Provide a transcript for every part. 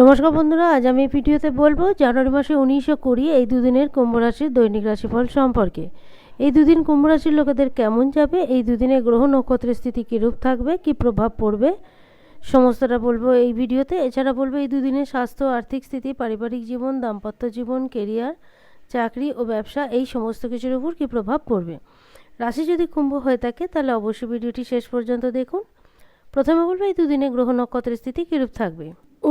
নমস্কার বন্ধুরা, আজ আমি ভিডিওতে বলব জানুয়ারি মাসে উনিশশো কুড়ি এই দুদিনের কুম্ভ রাশির দৈনিক রাশিফল সম্পর্কে। এই দুদিন কুম্ভ রাশির লোকেদের কেমন যাবে? এই দুদিনে গ্রহ নক্ষত্রের স্থিতি কীরূপ থাকবে? কি প্রভাব পড়বে? সমস্তটা বলব এই ভিডিওতে। এছাড়া বলব এই দুদিনের স্বাস্থ্য, আর্থিক স্থিতি, পারিবারিক জীবন, দাম্পত্য জীবন, কেরিয়ার, চাকরি ও ব্যবসা, এই সমস্ত কিছুর উপর কী প্রভাব পড়বে? রাশি যদি কুম্ভ হয়ে থাকে, তাহলে অবশ্যই ভিডিওটি শেষ পর্যন্ত দেখুন। প্রথমে বলব এই দুদিনে গ্রহ নক্ষত্রের স্থিতি কীরূপ থাকবে?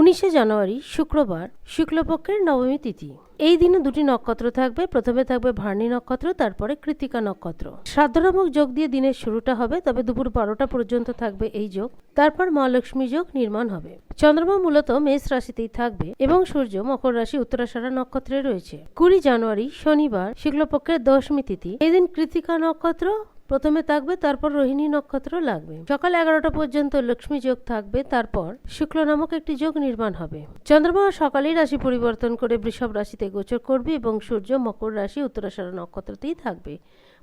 উনিশে জানুয়ারি, শুক্রবার, শুক্লপক্ষের নবমী তিথি। এই দিনে দুটি নক্ষত্র থাকবে, প্রথমে থাকবে ভার্ণী নক্ষত্র, তারপরে কৃতিকা নক্ষত্র। শ্রাদ্ধনামক যোগ দিয়ে দিনের শুরুটা হবে, তবে দুপুর বারোটা পর্যন্ত থাকবে এই যোগ। তারপর মা লক্ষ্মী যোগ নির্মাণ হবে। চন্দ্রমা মূলত মেষ রাশিতেই থাকবে এবং সূর্য মকর রাশি উত্তরাষাঢ়া নক্ষত্রে রয়েছে। কুড়ি জানুয়ারি, শনিবার, শুক্লপক্ষের দশমী তিথি। এই দিন কৃতিকা নক্ষত্র প্রথমে থাকবে, তারপর রোহিণী নক্ষত্র লাগবে। সকাল এগারোটা পর্যন্ত লক্ষ্মী যোগ থাকবে, তারপর শুক্ল নামক একটি যোগ নির্মাণ হবে। চন্দ্রমা সকালেই রাশি পরিবর্তন করে বৃষভ রাশিতে গোচর করবে এবং সূর্য, মকর রাশি, উত্তরাষাঢ়া নক্ষত্রতেই থাকবে।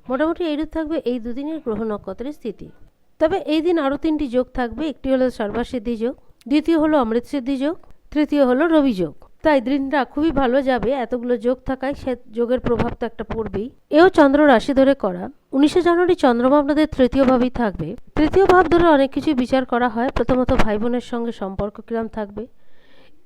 মোটামুটি এইরূপ থাকবে এই দুদিনের গ্রহ নক্ষত্রের স্থিতি। তবে এই দিন আরও তিনটি যোগ থাকবে, একটি হলো সর্বাসিদ্ধি যোগ, দ্বিতীয় হলো অমৃত সিদ্ধি যোগ, তৃতীয় হলো রবি যোগ। তাই দিনটা খুবই ভালো যাবে এতগুলো যোগ থাকায় সে যোগের প্রভাব তো একটা পড়বেই। এও চন্দ্র রাশি ধরে করা। উনিশে জানুয়ারি চন্দ্রমা আপনাদের তৃতীয় ভাবেই থাকবে। তৃতীয় ভাব ধরে অনেক কিছু বিচার করা হয়। প্রথমত ভাই বোনের সঙ্গে সম্পর্ক কিরম থাকবে?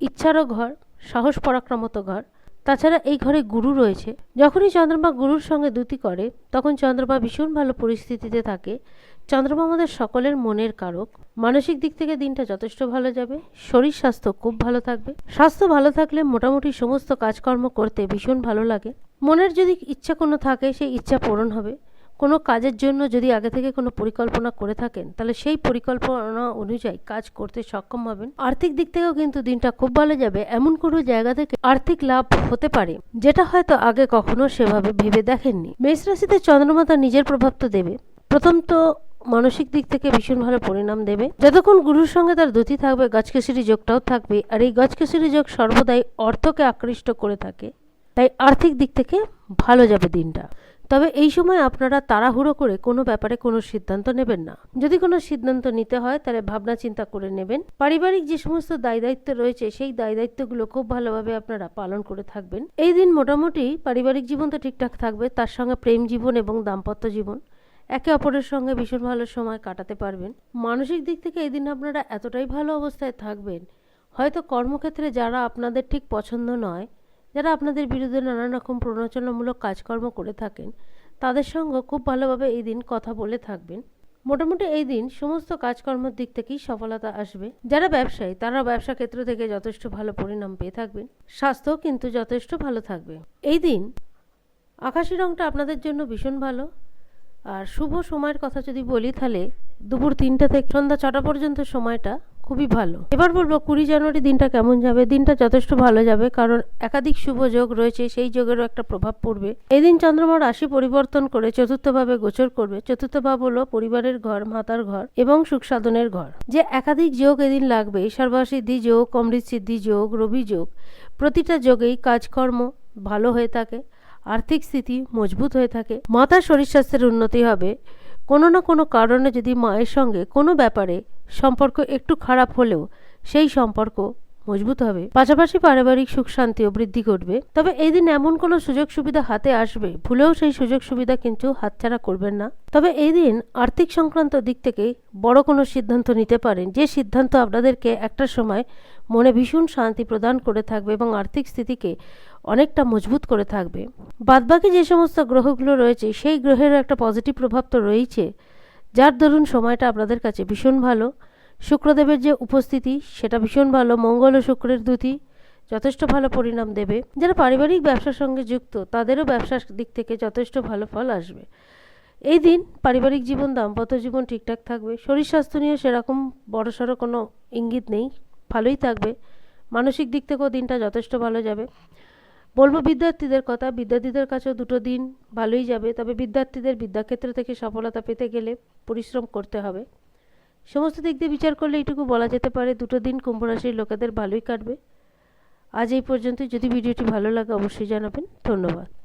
ইচ্ছারও ঘর, সাহস, পরাক্রমত ঘর। তাছাড়া এই ঘরে গুরু রয়েছে। যখনই চন্দ্রমা গুরুর সঙ্গে দুতি করে, তখন চন্দ্রমা ভীষণ ভালো পরিস্থিতিতে থাকে। চন্দ্রমা আমাদের সকলের মনের কারক। মানসিক দিক থেকে দিনটা যথেষ্ট ভালো যাবে। শরীর স্বাস্থ্য খুব ভালো থাকবে। স্বাস্থ্য ভালো থাকলে মোটামুটি সমস্ত কাজকর্ম করতে ভীষণ ভালো লাগে। মনের যদি ইচ্ছা কোনো থাকে, সেই ইচ্ছা পূরণ হবে। কোনো কাজের জন্য যদি আগে থেকে কোনো পরিকল্পনা করে থাকেন, তাহলে সেই পরিকল্পনা অনুযায়ী কাজ করতে সক্ষম হবেন। আর্থিক দিক থেকেও কিন্তু দিনটা খুব ভালো যাবে। এমন কোনো জায়গা থেকে আর্থিক লাভ হতে পারে, যেটা হয়তো আগে কখনো সেভাবে ভেবে দেখেননি। মেষ রাশিতে চন্দ্রমা তার নিজের প্রভাব তো দেবে। প্রথম তো মানসিক দিক থেকে ভীষণ ভালো পরিণাম দেবে। যতক্ষণ গুরুর সঙ্গে তার দুতি থাকবে, গাছকেশরী যোগটাও থাকবে। আর এই গাছকেশরী যোগ সর্বদাই অর্থকে আকৃষ্ট করে থাকে। তাই আর্থিক দিক থেকে ভালো যাবে দিনটা। তবে এই সময় আপনারা তাড়াহুড়ো করে কোনো ব্যাপারে কোনো সিদ্ধান্ত নেবেন না। যদি কোনো সিদ্ধান্ত নিতে হয়, তাহলে ভাবনা চিন্তা করে নেবেন। পারিবারিক যে সমস্ত দায় দায়িত্ব রয়েছে, সেই দায় দায়িত্বগুলো খুব ভালোভাবে আপনারা পালন করে থাকবেন। এই দিন মোটামুটি পারিবারিক জীবন তো ঠিকঠাক থাকবে, তার সঙ্গে প্রেম জীবন এবং দাম্পত্য জীবন। একে অপরের সঙ্গে ভীষণ ভালো সময় কাটাতে পারবেন। মানসিক দিক থেকে এই দিন আপনারা এতটাই ভালো অবস্থায় থাকবেন, হয়তো কর্মক্ষেত্রে যারা আপনাদের ঠিক পছন্দ নয় যারা আপনাদের বিরুদ্ধে নানান রকম প্ররোচনামূলক কাজকর্ম করে থাকেন, তাদের সঙ্গে খুব ভালোভাবে এই দিন কথা বলে থাকবেন। মোটামুটি এই দিন সমস্ত কাজকর্মের দিক থেকেই সফলতা আসবে। যারা ব্যবসায়ী তারা ব্যবসা ক্ষেত্র থেকে যথেষ্ট ভালো পরিণাম পেয়ে থাকবেন। স্বাস্থ্য কিন্তু যথেষ্ট ভালো থাকবে। এই দিন আকাশি রংটা আপনাদের জন্য ভীষণ ভালো। আর শুভ সময়ের কথা যদি বলি তাহলে দুপুর তিনটা থেকে সন্ধ্যা ছটা পর্যন্ত সময়টা খুবই ভালো। এবার বলব কুড়ি জানুয়ারি দিনটা কেমন যাবে? দিনটা যথেষ্ট ভালো যাবে, কারণ একাধিক শুভ যোগ রয়েছে, সেই যোগেরও একটা প্রভাব পড়বে। এই দিন চন্দ্রমা রাশি পরিবর্তন করে চতুর্থভাবে গোচর করবে। চতুর্থ ভাব হলো পরিবারের ঘর, মাতার ঘর এবং সুখ সাধনের ঘর। যে একাধিক যোগ এদিন লাগবে, সর্বাসিদ্ধি যোগ অমৃত সিদ্ধি যোগ, রবি যোগ, প্রতিটা যোগেই কাজকর্ম ভালো হয়ে থাকে, আর্থিক স্থিতি মজবুত হয়ে থাকে, মাতার শরীর স্বাস্থ্যের উন্নতি হবে। কোনো না কোনো কারণে যদি মায়ের সঙ্গে কোনো ব্যাপারে সম্পর্ক একটু খারাপ হলেও সেই সম্পর্ক মজবুত হবে। পাশাপাশি পারিবারিক সুখ শান্তিও বৃদ্ধি ঘটবে। তবে এই দিন এমন কোনো সুযোগ সুবিধা হাতে আসবে, ভুলেও সেই সুযোগ সুবিধা কিন্তু হাতছাড়া করবেন না। তবে এই দিন আর্থিক সংক্রান্ত দিক থেকে বড় কোনো সিদ্ধান্ত নিতে পারেন যে সিদ্ধান্ত আপনাদেরকে একটা সময় মনে ভীষণ শান্তি প্রদান করে থাকবে এবং আর্থিক স্থিতিকে অনেকটা মজবুত করে থাকবে। বাদবাকি যে সমস্ত গ্রহগুলো রয়েছে, সেই গ্রহের একটা পজিটিভ প্রভাব তো রয়েছে যার দরুন সময়টা আপনাদের কাছে ভীষণ ভালো। শুক্রদেবের যে উপস্থিতি, সেটা ভীষণ ভালো। মঙ্গল ও শুক্রের দুটি যথেষ্ট ভালো পরিণাম দেবে। যারা পারিবারিক ব্যবসার সঙ্গে যুক্ত, তাদেরও ব্যবসার দিক থেকে যথেষ্ট ভালো ফল আসবে। এই দিন পারিবারিক জীবন, দাম্পত্য জীবন ঠিকঠাক থাকবে। শরীর স্বাস্থ্য নিয়ে সেরকম বড়সড় কোনো ইঙ্গিত নেই। ভালোই থাকবে। মানসিক দিক থেকেও দিনটা যথেষ্ট ভালো যাবে। বলব বিদ্যার্থীদের কথা, বিদ্যার্থীদের কাছেও দুটো দিন ভালোই যাবে, তবে বিদ্যার্থীদের বিদ্যাক্ষেত্র থেকে সফলতা পেতে গেলে পরিশ্রম করতে হবে। সমস্ত দিক দিয়ে বিচার করলে এটুকু বলা যেতে পারে, দুটো দিন কুম্ভ রাশির লোকেদের ভালোই কাটবে। আজ এই পর্যন্ত যদি ভিডিওটি ভালো লাগে অবশ্যই জানাবেন। ধন্যবাদ।